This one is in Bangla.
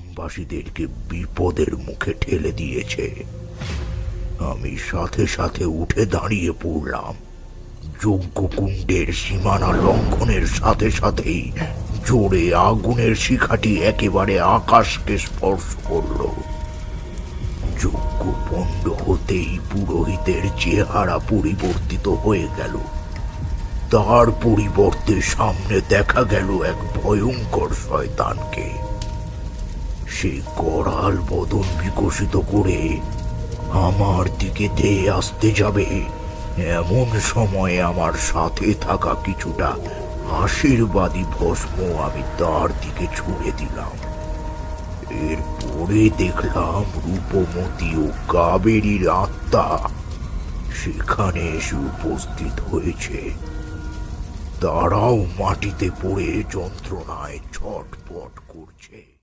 গ্রামবাসীদেরকে বিপদের মুখে ঠেলে দিয়েছে। আমি সাথে সাথে উঠে দাঁড়িয়ে পড়লাম। যজ্ঞকুণ্ডের সীমানা লঙ্ঘনের সাথে সাথেই জোরে আগুনের শিখাটি একেবারে আকাশকে স্পর্শ করল। যজ্ঞ পণ্ড হতেই পুরোহিতের চেহারা পরিবর্তিত হয়ে গেল। তার পরিবর্তে সামনে দেখা গেল এক ভয়ঙ্কর শয়তানকে। সে করাল বদন বিকশিত করে আমার দিকে ধেয়ে আসতে যাবে। এমন সময় আমার সাথে থাকা কিছুটা আশীর্বাদী ভস্ম আমি তার দিকে ছুঁড়ে দিলাম। এরপরে দেখলাম রূপমতী ও কাবেরীর আত্মা সেখানে এসে উপস্থিত হয়েছে। তারাও মাটিতে পড়ে যন্ত্রণায় ছটপট করছে।